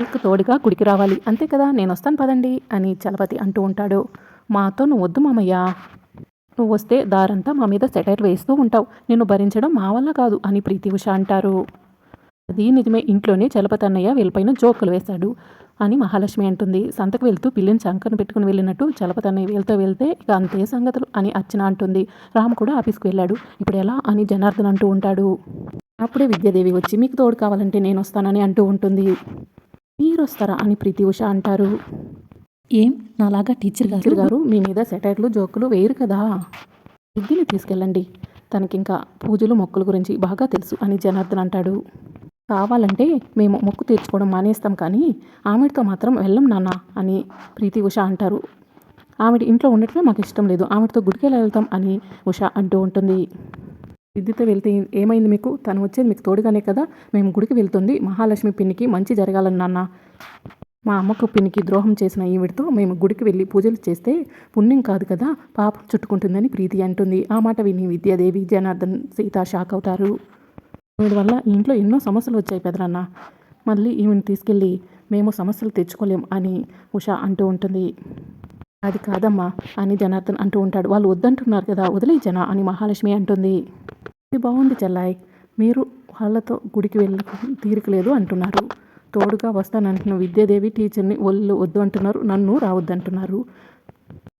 నీకు తోడుగా గుడికి రావాలి. అంతే కదా? నేను వస్తాను పదండి అని చలపతి అంటూ ఉంటాడు. మాతో నువ్వు వద్దు మామయ్య. నువ్వు వస్తే దారంతా మా మీద సెటైర్ వేస్తూ ఉంటావు. నిన్ను భరించడం మా వల్ల కాదు అని ప్రీతి ఉష అంటారు. అది నిజమే. ఇంట్లోనే చలపతి అన్నయ్య వీళ్ళపైన జోకులు వేశాడు అని మహాలక్ష్మి అంటుంది. సంతకు వెళ్తూ పిల్లిని చంకను పెట్టుకుని వెళ్ళినట్టు చలపతి అన్నయ్య వీళ్ళతో వెళ్తే ఇక అంతే సంగతులు అని అర్చన అంటుంది. రామ్ కూడా ఆఫీస్కి వెళ్ళాడు. ఇప్పుడు ఎలా అని జనార్దన్ అంటూ ఉంటాడు. అప్పుడే విద్యాదేవి వచ్చి మీకు తోడు కావాలంటే నేను వస్తానని అంటూ ఉంటుంది. మీరు వస్తారా అని ప్రీతి ఉష అంటారు. ఏం? నాలాగా టీచర్ గారు? గారు మీ మీద సెటైర్లు జోకులు వేయరు కదా. విద్యని తీసుకెళ్ళండి. తనకింకా పూజలు మొక్కుల గురించి బాగా తెలుసు అని జనార్దన్ అంటాడు. కావాలంటే మేము మొక్కు తీర్చుకోవడం మానేస్తాం కానీ ఆమెతో మాత్రం వెళ్ళం నాన్న అని ప్రీతి ఉష అంటారు. ఆమె ఇంట్లో ఉండటమే మాకు ఇష్టం లేదు. ఆమెతో గుడికి ఎలా వెళ్తాం అని ఉష అంటూ ఉంటుంది. విద్యతో వెళ్తే ఏమైంది మీకు? తను వచ్చేది మీకు తోడుగానే కదా? మేము గుడికి వెళ్తుంది. మహాలక్ష్మి పిన్నికి మంచి జరగాలని నాన్న. మా అమ్మకు పిన్నికి ద్రోహం చేసిన ఈవిడితో మేము గుడికి వెళ్ళి పూజలు చేస్తే పుణ్యం కాదు కదా? పాపం చుట్టుకుంటుందని ప్రీతి అంటుంది. ఆ మాట విని విద్యాదేవి జనార్దన్ సీత షాక్ అవుతారు. ఈవిడ వల్ల ఇంట్లో ఎన్నో సమస్యలు వచ్చాయి పెదరన్న మళ్ళీ ఈమెను తీసుకెళ్ళి మేము సమస్యలు తెచ్చుకోలేం అని ఉష అంటూ ఉంటుంది. అది కాదమ్మా అని జనార్దన్ అంటూ ఉంటాడు. వాళ్ళు వద్దంటున్నారు కదా వదిలే జన అని మహాలక్ష్మి అంటుంది. బాగుంది చెల్లాయ్. మీరు వాళ్ళతో గుడికి వెళ్ళ తీరికలేదు అంటున్నారు. తోడుగా వస్తానంటున్న విద్యాదేవి టీచర్ని ఒళ్ళు వద్దు అంటున్నారు. నన్ను రావద్దంటున్నారు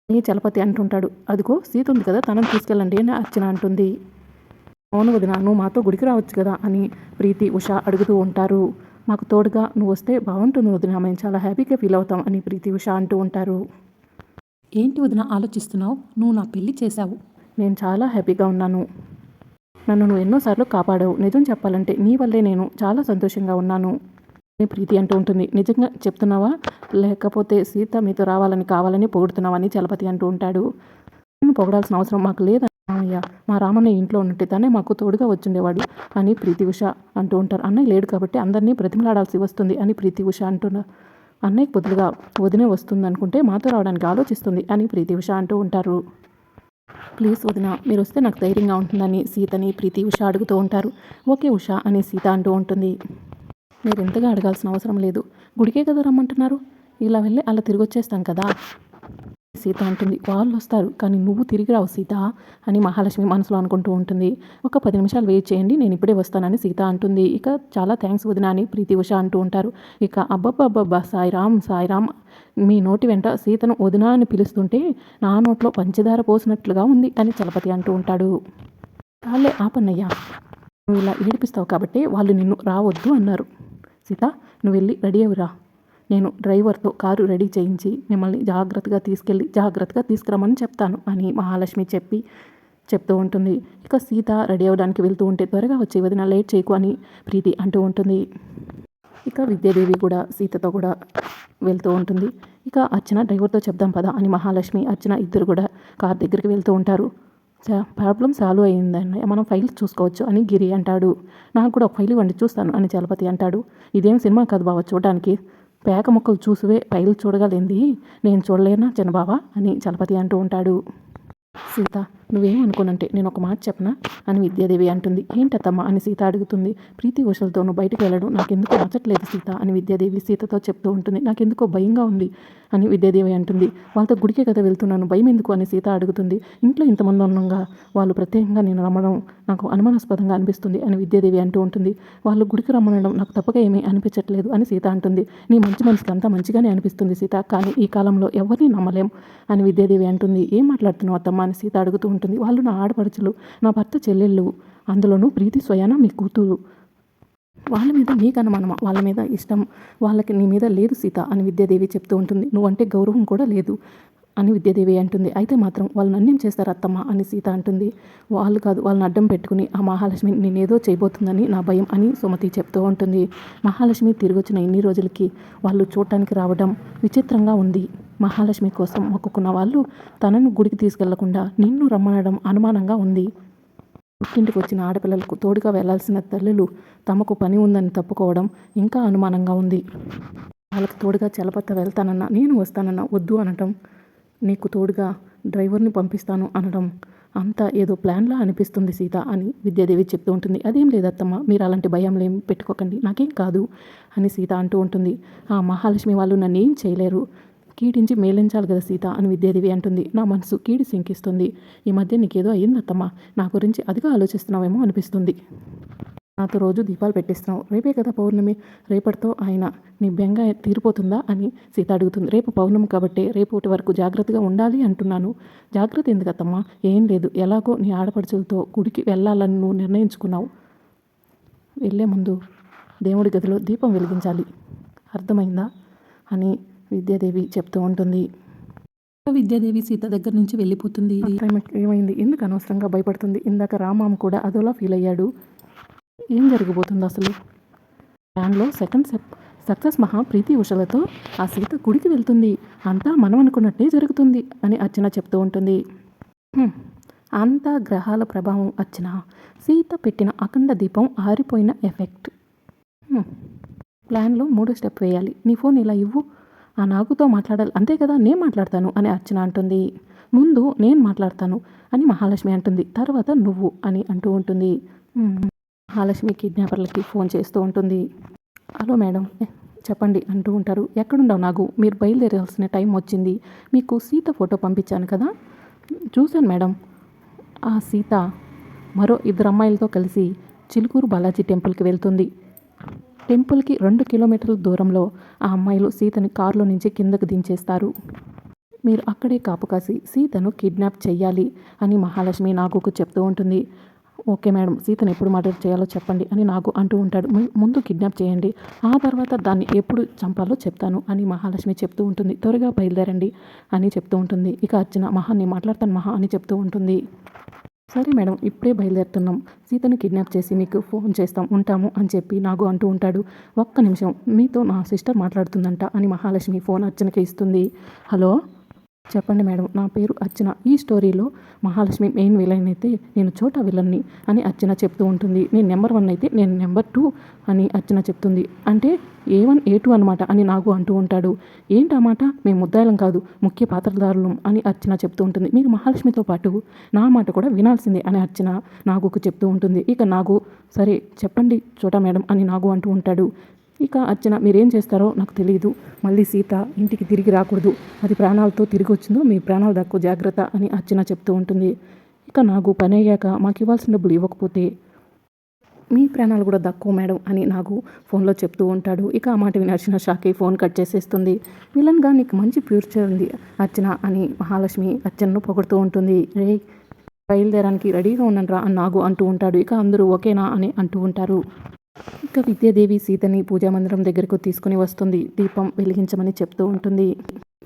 అని చలపతి అంటుంటాడు. అదిగో సీత ఉంది కదా తనను తీసుకెళ్ళండి అని అర్చన అంటుంది. అవును వదిన నువ్వు మాతో గుడికి రావచ్చు కదా అని ప్రీతి ఉష అడుగుతూ ఉంటారు. మాకు తోడుగా నువ్వు వస్తే బాగుంటుంది వదిన మేము చాలా హ్యాపీగా ఫీల్ అవుతాం అని ప్రీతి ఉష అంటూ ఉంటారు. ఏంటి వదిన ఆలోచిస్తున్నావు? నువ్వు నా పెళ్ళి చేశావు. నేను చాలా హ్యాపీగా ఉన్నాను. నన్ను నువ్వు ఎన్నోసార్లు కాపాడావు. నిజం చెప్పాలంటే నీ వల్లే నేను చాలా సంతోషంగా ఉన్నాను. అని ప్రీతి అంటూ ఉంటుంది. నిజంగా చెప్తున్నావా? లేకపోతే సీత మీతో రావాలని కావాలని పొగుడుతున్నావా అని చలపతి అంటూ ఉంటాడు. నేను పొగడాల్సిన అవసరం మాకు లేదా మామయ్య మా రామన్న ఇంట్లో ఉన్నట్టే తనే మాకు తోడుగా వచ్చిండేవాడు అని ప్రీతి ఉష అంటూ ఉంటారు. అన్నయ్య లేడు కాబట్టి అందరినీ బ్రతిమలాడాల్సి వస్తుంది అని ప్రీతి ఉష అంటున్నారు అన్నయ్యకి బదులుగా వదినే వస్తుంది అనుకుంటే మాతో రావడానికి ఆలోచిస్తుంది అని ప్రీతి ఉష అంటూ ఉంటారు. ప్లీజ్ వదిన మీరు వస్తే నాకు ధైర్యంగా ఉంటుందని సీతని ప్రీతి ఉష అడుగుతూ ఉంటారు. ఓకే ఉష అని సీత అంటూ ఉంటుంది. మీరు ఎంతగా అడగాల్సిన అవసరం లేదు. గుడికే కదా రమ్మంటున్నారు. ఇలా వెళ్ళి అలా తిరిగి వచ్చేస్తాం కదా. సీత అంటుంది. వాళ్ళు వస్తారు కానీ నువ్వు తిరిగి రావు సీత అని మహాలక్ష్మి మనసులో అనుకుంటూ ఉంటుంది. ఒక పది నిమిషాలు వెయిట్ చేయండి నేను ఇప్పుడే వస్తానని సీత అంటుంది. ఇక చాలా థ్యాంక్స్ వదిన అని ప్రీతి ఉష అంటూ ఉంటారు. ఇక అబ్బబ్బబ్బబ్బా సాయిరామ్ సాయిరామ్ మీ నోటి వెంట సీతను వదిన అని పిలుస్తుంటే నా నోట్లో పంచదార పోసినట్లుగా ఉంది అని చలపతి అంటూ ఉంటాడు. చాలే ఆపన్నయ్యా నువ్వు ఇలా ఏడిపిస్తావు కాబట్టి వాళ్ళు నిన్ను రావద్దు అన్నారు. సీత నువ్వు వెళ్ళి రెడీ అవ్వరా. నేను డ్రైవర్తో కారు రెడీ చేయించి మిమ్మల్ని జాగ్రత్తగా తీసుకెళ్ళి జాగ్రత్తగా తీసుకురమ్మని చెప్తాను అని మహాలక్ష్మి చెప్పి చెప్తూ ఉంటుంది. ఇక సీత రెడీ అవ్వడానికి వెళ్తూ ఉంటే త్వరగా వచ్చే వదిన లేట్ చేయకు అని ప్రీతి అంటూ ఉంటుంది. ఇక విద్యాదేవి కూడా సీతతో కూడా వెళ్తూ ఉంటుంది. ఇక అర్చన డ్రైవర్తో చెప్దాం పదా అని మహాలక్ష్మి అర్చన ఇద్దరు కూడా కార్ దగ్గరికి వెళ్తూ ఉంటారు. ప్రాబ్లం సాల్వ్ అయ్యిందండి మనం ఫైల్స్ చూసుకోవచ్చు అని గిరి అంటాడు. నాకు కూడా ఒక ఫైల్ ఇవ్వండి చూస్తాను అని చలపతి అంటాడు. ఇదేం సినిమా కాదు బావ చూడడానికి. పేక ముక్కలు చూసివే పైలు చూడగలింది. నేను చూడలేనా చిన్నబావా? అని చలపతి అంటూ ఉంటాడు. సీత నువ్వేమనుకోనంటే నేను ఒక మాట చెప్పనా? అని విద్యాదేవి అంటుంది. ఏంటత్తమ్మా? అని సీత అడుగుతుంది. ప్రీతి ఉషలతో నువ్వు బయటకు వెళ్ళడం నాకెందుకు నచ్చట్లేదు సీత అని విద్యాదేవి సీతతో చెప్తూ ఉంటుంది. నాకెందుకో భయంగా ఉంది అని విద్యాదేవి అంటుంది. వాళ్ళతో గుడికే కదా వెళ్తున్నాను. భయం ఎందుకు? అని సీత అడుగుతుంది. ఇంట్లో ఇంతమంది ఉండగా వాళ్ళు ప్రత్యేకంగా నేను రమ్మడం నాకు అనుమానాస్పదంగా అనిపిస్తుంది అని విద్యాదేవి అంటూ ఉంటుంది. వాళ్ళు గుడికి రమ్మనడం నాకు తప్పక ఏమీ అనిపించట్లేదు అని సీత అంటుంది. నీ మంచి మనసుకి అంతా మంచిగానే అనిపిస్తుంది సీత. కానీ ఈ కాలంలో ఎవరిని నమ్మలేం అని విద్యాదేవి అంటుంది. ఏం మాట్లాడుతున్నావు అత్తమ్మ? అని సీత అడుగుతూ ఉంటుంది. వాళ్ళు నా ఆడపడుచులు నా భర్త చెల్లెళ్ళు అందులోనూ ప్రీతి స్వయాన మీ కూతురు. వాళ్ళ మీద నీకు అనుమానమా? వాళ్ళ మీద ఇష్టం. వాళ్ళకి నీ మీద లేదు సీత అని విద్యాదేవి చెప్తూ ఉంటుంది. నువ్వంటే గౌరవం కూడా లేదు. అని విద్యాదేవి అంటుంది. అయితే మాత్రం వాళ్ళు నన్నేం చేస్తారు అత్తమ్మ అని సీత అంటుంది. వాళ్ళు కాదు వాళ్ళని అడ్డం పెట్టుకుని ఆ మహాలక్ష్మి నేనేదో చేయబోతుందని నా భయం అని సుమతి చెప్తూ ఉంటుంది. మహాలక్ష్మి తిరిగి వచ్చిన ఇన్ని రోజులకి వాళ్ళు చూడటానికి రావడం విచిత్రంగా ఉంది. మహాలక్ష్మి కోసం మొక్కుకున్న వాళ్ళు తనను గుడికి తీసుకెళ్ళకుండా నిన్ను రమ్మనడం అనుమానంగా ఉంది. పుట్టింటికి వచ్చిన ఆడపిల్లలకు తోడుగా వెళ్ళాల్సిన తల్లులు తమకు పని ఉందని తప్పుకోవడం ఇంకా అనుమానంగా ఉంది. వాళ్ళకి తోడుగా చలపత్త వెళ్తానన్నా నేను వస్తానన్నా వద్దు అనటం నీకు తోడుగా డ్రైవర్ని పంపిస్తాను అనడం అంతా ఏదో ప్లాన్లా అనిపిస్తుంది సీత అని విద్యాదేవి చెప్తూ ఉంటుంది. అదేం లేదత్తమ్మ మీరు అలాంటి భయంలో ఏం పెట్టుకోకండి నాకేం కాదు అని సీత అంటూ ఉంటుంది. ఆ మహాలక్ష్మి వాళ్ళు నన్ను ఏం చేయలేరు కీడించి మేలించాలి కదా సీత అని విద్యాదేవి అంటుంది. నా మనసు కీడి శంకిస్తుంది. ఈ మధ్య నీకేదో అయ్యిందత్తమ్మ నా గురించి అదిగా ఆలోచిస్తున్నావేమో అనిపిస్తుంది. నాతో రోజు దీపాలు పెట్టిస్తున్నావు. రేపే కదా పౌర్ణమి. రేపటితో ఆయన నీ బెంగ తీరిపోతుందా అని సీత అడుగుతుంది. రేపు పౌర్ణమి కాబట్టి రేపటి వరకు జాగ్రత్తగా ఉండాలి అంటున్నాను. జాగ్రత్త ఎందుకత్తమ్మా? ఏం లేదు. ఎలాగో నీ ఆడపడుచులతో గుడికి వెళ్ళాలని నువ్వు నిర్ణయించుకున్నావు. వెళ్ళే ముందు దేవుడి గదిలో దీపం వెలిగించాలి. అర్థమైందా? అని విద్యాదేవి చెప్తూ ఉంటుంది. విద్యాదేవి సీత దగ్గర నుంచి వెళ్ళిపోతుంది. ఏమైంది? ఎందుకు అనవసరంగా భయపడుతుంది? ఇందాక రామాం కూడా అదోలా ఫీల్ అయ్యాడు. ఏం జరగబోతుంది అసలు? ప్లాన్లో సెకండ్ సెప్ సక్సెస్ మహా ప్రీతి ఉషలతో ఆ సీత గుడికి వెళ్తుంది. అంతా మనం అనుకున్నట్టే జరుగుతుంది అని అర్చన చెప్తూ ఉంటుంది. అంతా గ్రహాల ప్రభావం అర్చన. సీత పెట్టిన అఖండ దీపం ఆరిపోయిన ఎఫెక్ట్. ప్లాన్లో మూడో స్టెప్ వేయాలి. నీ ఫోన్ ఇలా ఇవ్వు. ఆ నాగుతో మాట్లాడాలి. అంతే కదా నేను మాట్లాడతాను అని అర్చన అంటుంది. ముందు నేను మాట్లాడతాను అని మహాలక్ష్మి అంటుంది. తర్వాత నువ్వు అని అంటూ ఉంటుంది. మహాలక్ష్మి కిడ్నాపర్లకి ఫోన్ చేస్తూ ఉంటుంది. హలో మేడం చెప్పండి అంటూ ఉంటారు. ఎక్కడుండవు నాగు? మీరు బయలుదేరాల్సిన టైం వచ్చింది. మీకు సీత ఫోటో పంపించాను కదా? చూశాను మేడం. ఆ సీత మరో ఇద్దరు అమ్మాయిలతో కలిసి చిలుకూరు బాలాజీ టెంపుల్కి వెళ్తుంది. టెంపుల్కి రెండు కిలోమీటర్ల దూరంలో ఆ అమ్మాయిలు సీతని కారులో నుంచి కిందకు దించేస్తారు. మీరు అక్కడే కాపు కాసి సీతను కిడ్నాప్ చేయాలి అని మహాలక్ష్మి నాగుకు చెప్తూ ఉంటుంది. ఓకే మేడం సీతను ఎప్పుడు మర్డర్ చేయాలో చెప్పండి అని నాకు అంటూ ఉంటాడు. ముందు కిడ్నాప్ చేయండి ఆ తర్వాత దాన్ని ఎప్పుడు చంపాలో చెప్తాను అని మహాలక్ష్మి చెప్తూ ఉంటుంది. త్వరగా బయలుదేరండి అని చెప్తూ ఉంటుంది. ఇక అర్చన మహాన్ని మాట్లాడతాను మహా అని చెప్తూ ఉంటుంది. సరే మేడం ఇప్పుడే బయలుదేరుతున్నాం. సీతను కిడ్నాప్ చేసి మీకు ఫోన్ చేస్తాం ఉంటాము అని చెప్పి నాకు అంటూ ఉంటాడు. ఒక్క నిమిషం మీతో నా సిస్టర్ మాట్లాడుతుందంట అని మహాలక్ష్మి ఫోన్ అర్చనకి ఇస్తుంది. హలో? చెప్పండి మేడం నా పేరు అర్చన. ఈ స్టోరీలో మహాలక్ష్మి మెయిన్ విలన్ అయితే నేను చోటా విలన్ని అని అర్చన చెప్తూ ఉంటుంది. నేను నెంబర్ వన్ అయితే నేను నెంబర్ టూ అని అర్చన చెప్తుంది. అంటే ఏ వన్ ఏ టూ అనమాట అని నాగు అంటూ ఉంటాడు. ఏంటి మాట? మేము ముద్దాయిలం కాదు ముఖ్య పాత్రదారులం అని అర్చన చెప్తూ ఉంటుంది. మీరు మహాలక్ష్మితో పాటు నా మాట కూడా వినాల్సిందే అని అర్చన నాగుకు చెప్తూ ఉంటుంది. ఇక నాగు సరే చెప్పండి చోటా మేడం అని నాగు అంటూ ఉంటాడు. ఇక అర్చన మీరేం చేస్తారో నాకు తెలియదు మళ్ళీ సీత ఇంటికి తిరిగి రాకూడదు. అది ప్రాణాలతో తిరిగి వచ్చిందో మీ ప్రాణాలు దక్కు జాగ్రత్త అని అర్చన చెప్తూ ఉంటుంది. ఇక నాకు పని అయ్యాక మాకు ఇవ్వాల్సిన డబ్బులు ఇవ్వకపోతే? మీ ప్రాణాలు కూడా దక్కువ మేడం అని నాకు ఫోన్లో చెప్తూ ఉంటాడు. ఇక ఆ మాట విని అర్చన షాకి ఫోన్ కట్ చేసేస్తుంది. విలన్గా నీకు మంచి ఫ్యూచర్ ఉంది అర్చన అని మహాలక్ష్మి అర్చనను పొగుడుతూ ఉంటుంది. రే బయలుదేరానికి రెడీగా ఉన్నానరా అని నాగు అంటూ ఉంటాడు. ఇక అందరూ ఓకేనా అని అంటూ ఉంటారు. ఇక విద్యాదేవి సీతని పూజామందిరం దగ్గరకు తీసుకుని వస్తుంది. దీపం వెలిగించమని చెప్తూ ఉంటుంది.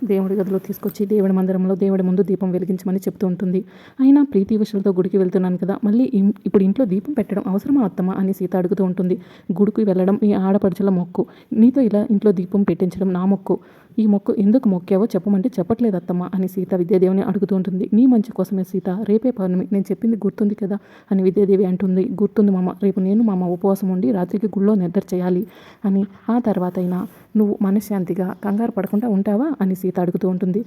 దేవుడి గదిలో తీసుకొచ్చి దేవుడి మందిరంలో దేవుడి ముందు దీపం వెలిగించమని చెప్తూ ఉంటుంది. అయినా ప్రీతి విషయంతో గుడికి వెళ్తున్నాను కదా మళ్ళీ ఇప్పుడు ఇంట్లో దీపం పెట్టడం అవసరమా అత్తమ్మ? అని సీత అడుగుతూ ఉంటుంది. గుడికి వెళ్ళడం ఈ ఆడపడుచుల మొక్కు. నీతో ఇలా ఇంట్లో దీపం పెట్టించడం నా మొక్కు. ఈ మొక్కు ఎందుకు మొక్కావో చెప్పమంటే చెప్పట్లేదు అత్తమ్మ అని సీత విద్యాదేవిని అడుగుతూ ఉంటుంది. నీ మంచి కోసమే సీత రేపే పౌర్ణమి. నేను చెప్పింది గుర్తుంది కదా అని విద్యాదేవి అంటుంది. గుర్తుంది మామ రేపు నేను మామ ఉపవాసం ఉండి రాత్రికి గుళ్ళో నిద్ర చేయాలి అని. ఆ తర్వాత అయినా నువ్వు మనశ్శాంతిగా కంగారు పడకుండా ఉంటావా అని సీత అడుగుతూ ఉంటుంది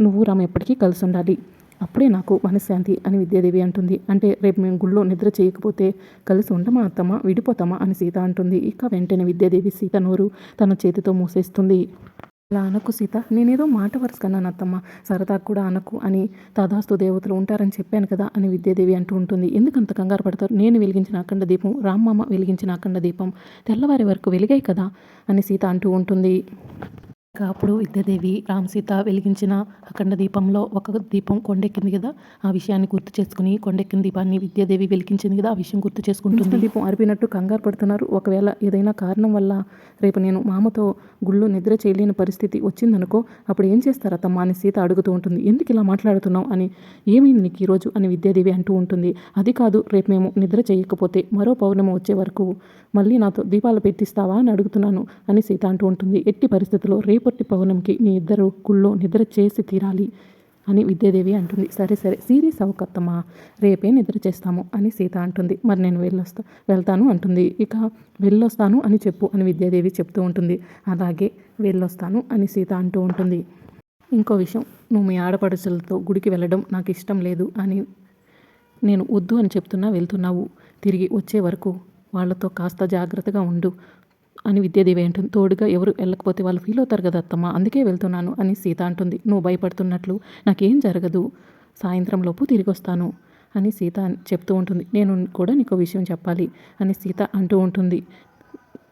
నువ్వు రామ ఎప్పటికీ కలిసి ఉండాలి. అప్పుడే నాకు మనశ్శాంతి అని విద్యాదేవి అంటుంది. అంటే రేపు మేము గుళ్ళో నిద్ర చేయకపోతే కలిసి ఉండమా అత్తమ్మ? విడిపోతామా? అని సీత అంటుంది. ఇక వెంటనే విద్యాదేవి సీత నోరు తన చేతితో మూసేస్తుంది. అలా అనకు సీత. నేనేదో మాట వరుసకన్నాను అత్తమ్మ. సరదా కూడా అనకు అని తదాస్తు దేవతలు ఉంటారని చెప్పాను కదా అని విద్యాదేవి అంటూ ఉంటుంది. ఎందుకంత కంగారు పడతారు? నేను వెలిగించిన అఖండ దీపం రామ్మమ్మ వెలిగించిన అఖండ దీపం తెల్లవారి వరకు వెలిగాయి కదా అని సీత అంటూ ఉంటుంది. ఇక అప్పుడు విద్యాదేవి రామ్ సీత వెలిగించిన అఖండ దీపంలో ఒక దీపం కొండెక్కింది కదా ఆ విషయాన్ని గుర్తు చేసుకుని కొండెక్కిన దీపాన్ని విద్యాదేవి వెలిగించింది కదా ఆ విషయం గుర్తు చేసుకుంటుంది. దీపం అరిపినట్టు కంగారు పడుతున్నారు. ఒకవేళ ఏదైనా కారణం వల్ల రేపు నేను మామతో గుళ్ళు నిద్ర చేయలేని పరిస్థితి వచ్చిందనుకో అప్పుడు ఏం చేస్తారా తమ్మ అని సీత అడుగుతూ ఉంటుంది. ఎందుకు ఇలా మాట్లాడుతున్నావు అని ఏమైంది నీకు ఈరోజు అని విద్యాదేవి అంటూ ఉంటుంది. అది కాదు రేపు మేము నిద్ర చేయకపోతే మరో పౌర్ణమి వచ్చే వరకు మళ్ళీ నాతో దీపాలు పెట్టిస్తావా అని అడుగుతున్నాను అని సీత అంటూ ఉంటుంది. ఎట్టి పరిస్థితుల్లో రేపటి పౌర్ణమికి మీ ఇద్దరు కుళ్ళో నిద్ర చేసి తీరాలి అని విద్యాదేవి అంటుంది. సరే సరే సీరియస్ అవకత్తమా రేపే నిద్ర చేస్తాము అని సీత అంటుంది. మరి నేను వెళ్ళొస్తా వెళ్తాను అంటుంది. ఇక వెళ్ళొస్తాను అని చెప్పు అని విద్యాదేవి చెప్తూ ఉంటుంది. అలాగే వెళ్ళొస్తాను అని సీత అంటూ ఉంటుంది. ఇంకో విషయం నువ్వు మీ ఆడపడుచులతో గుడికి వెళ్ళడం నాకు ఇష్టం లేదు అని నేను వద్దు అని చెప్తున్నా వెళ్తున్నావు. తిరిగి వచ్చే వరకు వాళ్ళతో కాస్త జాగ్రత్తగా ఉండు. అని విద్యాదేవి అంటుంది. తోడుగా ఎవరు వెళ్ళకపోతే వాళ్ళు ఫీల్ అవుతారు కదా అత్తమ్మ. అందుకే వెళ్తున్నాను అని సీత అంటుంది. నువ్వు భయపడుతున్నట్లు నాకేం జరగదు. సాయంత్రంలోపు తిరిగి వస్తాను అని సీత చెప్తూ ఉంటుంది. నేను కూడా నీకు విషయం చెప్పాలి అని సీత అంటూ ఉంటుంది.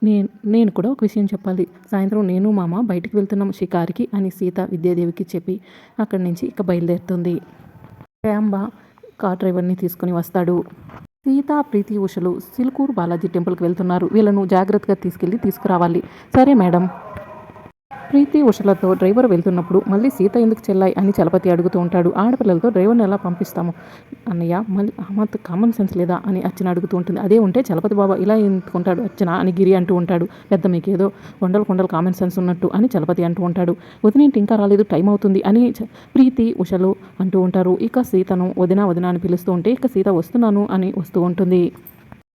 నేను నేను కూడా ఒక విషయం చెప్పాలి. సాయంత్రం నేను మామ బయటికి వెళ్తున్నాం షికారికి అని సీత విద్యాదేవికి చెప్పి అక్కడి నుంచి ఇక బయలుదేరుతుంది. శ్యాంబ కార్ డ్రైవర్ని తీసుకుని వస్తాడు. సీత ప్రీతి ఉషలు సిల్కూర్ బాలాజీ టెంపుల్కి వెళ్తున్నారు. వీళ్ళను జాగ్రత్తగా తీసుకెళ్ళి తీసుకురావాలి. సరే మేడం. ప్రీతి ఉషలతో డ్రైవర్ వెళ్తున్నప్పుడు మళ్ళీ సీత ఎందుకు చెల్లాయి అని చలపతి అడుగుతూ ఉంటాడు. ఆడపిల్లలతో డ్రైవర్ని ఎలా పంపిస్తాము? అన్నయ్య మళ్ళీ అమ్మతో కామన్ సెన్స్ లేదా అని అర్చన అడుగుతూ ఉంటుంది. అదే ఉంటే చలపతి బాబా ఇలా ఎందుకుంటాడు? అర్చన అని గిరి అంటూ ఉంటాడు. పెద్ద మీకేదో కొండలు కొండలు కామన్ సెన్స్ ఉన్నట్టు అని చలపతి అంటూ ఉంటాడు. వదినేంటి ఇంకా రాలేదు? టైం అవుతుంది అని ప్రీతి ఉషలు అంటూ ఉంటారు. ఇక సీతను వదిన వదిన అని పిలుస్తూ ఉంటే ఇక సీత వస్తున్నాను అని వస్తూ ఉంటుంది.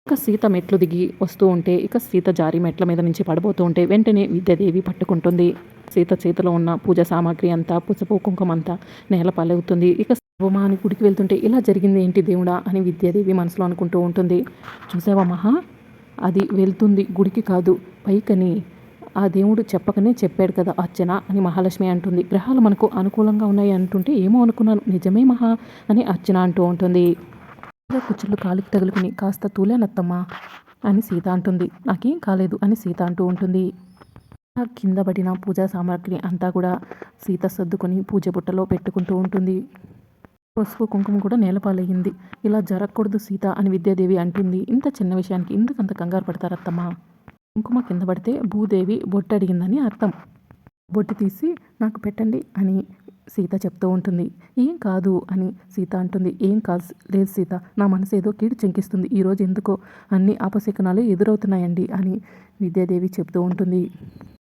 ఇక సీత మెట్లు దిగి వస్తూ ఉంటే ఇక సీత జారి మెట్ల మీద నుంచి పడబోతూ ఉంటే వెంటనే విద్యాదేవి పట్టుకుంటుంది. సీత చేతిలో ఉన్న పూజ సామాగ్రి అంతా పుసపు కుంకుమ అంతా నేల పాలవుతుంది ఇక శివమాని గుడికి వెళ్తుంటే ఇలా జరిగింది ఏంటి దేవుడా అని విద్యాదేవి మనసులో అనుకుంటూ ఉంటుంది. చూసావా మహా? అది వెళ్తుంది గుడికి కాదు పైకని ఆ దేవుడు చెప్పకనే చెప్పాడు కదా అర్చన అని మహాలక్ష్మి అంటుంది. గ్రహాలు మనకు అనుకూలంగా ఉన్నాయి అంటుంటే ఏమో అనుకున్నాను నిజమే మహా అని అర్చన అంటూ ఉంటుంది. ఇలా కుచ్చుళ్ళు కాలుకి తగులుకుని కాస్త తూలేనత్తమ్మా అని సీత అంటుంది. నాకేం కాలేదు అని సీత అంటూ ఉంటుంది. కింద పడిన పూజా సామాగ్రి అంతా కూడా సీత సర్దుకొని పూజ బుట్టలో పెట్టుకుంటూ ఉంటుంది. పసుపు కుంకుమ కూడా నేలపాలయ్యింది. ఇలా జరగకూడదు సీత అని విద్యాదేవి అంటుంది. ఇంత చిన్న విషయానికి ఎందుకు అంత కంగారు పడతారత్తమ్మా? కుంకుమ కింద పడితే భూదేవి బొట్టు అడిగిందని అర్థం. బొట్టు తీసి నాకు పెట్టండి అని సీత చెప్తూ ఉంటుంది. ఏం కాదు అని సీత అంటుంది. ఏం కాదు లేదు సీత నా మనసు ఏదో కీడు చెంకిస్తుంది. ఈరోజు ఎందుకో అన్ని అపశకునాలు ఎదురవుతున్నాయండి అని విద్యాదేవి చెప్తూ ఉంటుంది.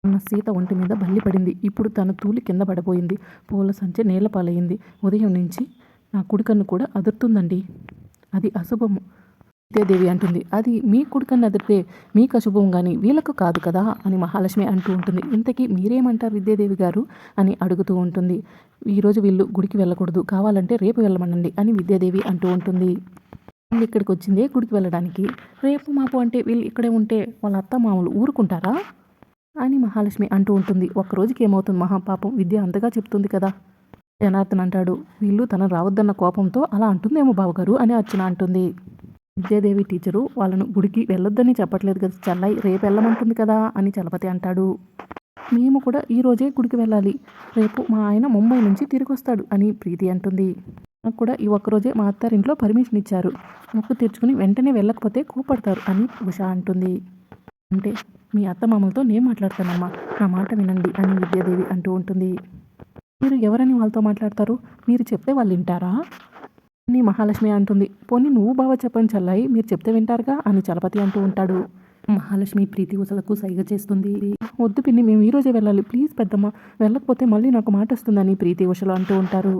అన్న సీత ఒంటి మీద బల్లి పడింది. ఇప్పుడు తన తూలి కింద పడిపోయింది పూల సంచి నేల పాలయ్యింది ఉదయం నుంచి నా కుడికన్ను కూడా అదురుతుందండి. అది అశుభము. విద్యాదేవి అంటుంది. అది మీ కుడికన్ను అదిరితే మీకు అశుభం కానీ వీళ్ళకు కాదు కదా అని మహాలక్ష్మి అంటూ ఉంటుంది. ఇంతకీ మీరేమంటారు విద్యాదేవి గారు అని అడుగుతూ ఉంటుంది. ఈరోజు వీళ్ళు గుడికి వెళ్ళకూడదు. కావాలంటే రేపు వెళ్ళమనండి అని విద్యాదేవి అంటూ ఉంటుంది. వీళ్ళు ఇక్కడికి వచ్చిందే గుడికి వెళ్ళడానికి. రేపు మాపు అంటే వీళ్ళు ఇక్కడే ఉంటే వాళ్ళ అత్త మామూలు ఊరుకుంటారా? అని మహాలక్ష్మి అంటూ ఉంటుంది. ఒక్కరోజుకి ఏమవుతుంది మహాపాపం విద్య అంతగా చెప్తుంది కదా. జనార్దన్ అంటాడు. వీళ్ళు తను రావద్దన్న కోపంతో అలా అంటుందేమో బావగారు అని అర్చన అంటుంది. విద్యాదేవి టీచరు వాళ్ళను గుడికి వెళ్ళొద్దని చెప్పట్లేదు కదా చల్లై రేపు వెళ్ళమంటుంది కదా అని చలపతి అంటాడు. మేము కూడా ఈరోజే గుడికి వెళ్ళాలి. రేపు మా ఆయన ముంబై నుంచి తిరిగి వస్తాడు అని ప్రీతి అంటుంది. నాకు కూడా ఈ ఒక్కరోజే మా అత్తారింట్లో పర్మిషన్ ఇచ్చారు. మొక్కు తెచ్చుకుని వెంటనే వెళ్ళకపోతే కోపడతారు అని ఉష అంటుంది. అంటే మీ అత్త మామలతో నేను మాట్లాడతానమ్మా. నా మాట వినండి అని విద్యాదేవి అంటూ ఉంటుంది. మీరు ఎవరని వాళ్ళతో మాట్లాడతారు? మీరు చెప్తే వాళ్ళు వింటారా? అని మహాలక్ష్మి అంటుంది. పోనీ నువ్వు బావ చెప్పండి చల్లాయి మీరు చెప్తే వింటారుగా అని చలపతి అంటూ ఉంటాడు. మహాలక్ష్మి ప్రీతి ఉసలకు సైగ చేస్తుంది. వద్దు పిన్ని మేము ఈ రోజే వెళ్ళాలి. ప్లీజ్ పెద్దమ్మ వెళ్ళకపోతే మళ్ళీ నాకు మాట వస్తుందని ప్రీతి ఉషలు అంటూ ఉంటారు.